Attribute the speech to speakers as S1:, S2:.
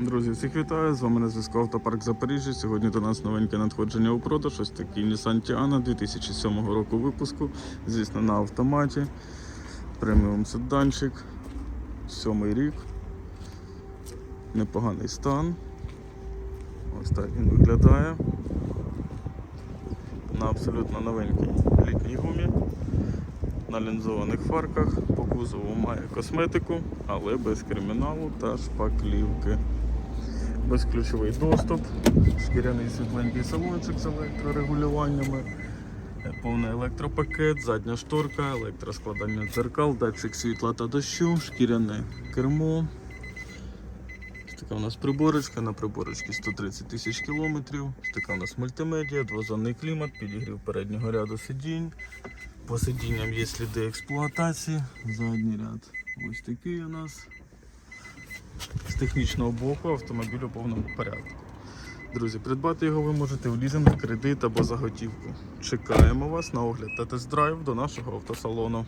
S1: Друзі, всіх вітаю! З вами на зв'язку Автопарк Запоріжжя. Сьогодні до нас новеньке надходження у продаж. Ось такий Nissan Tiana 2007 року випуску. Звісно, на автоматі. Преміум седанчик. Сьомий рік. Непоганий стан. Ось так він виглядає. На абсолютно новенькій літній гумі. На лінзованих фарках. По кузову має косметику, але без криміналу та шпаклівки безключовий доступ, шкіряний світленький салончик з електрорегулюваннями, повний електропакет, задня шторка, електроскладання дзеркал, датчик світла та дощу, шкіряне кермо. Така у нас приборочка, на приборочці 130 тисяч кілометрів. Така у нас мультимедіа, двозонний клімат, підігрів переднього ряду сидінь. По сидінням є сліди експлуатації. Задній ряд ось такий у нас. Технічного боку автомобіль у повному порядку. Друзі, придбати його ви можете в лізинг, кредит або заготівку. Чекаємо вас на огляд та тест-драйв до нашого автосалону.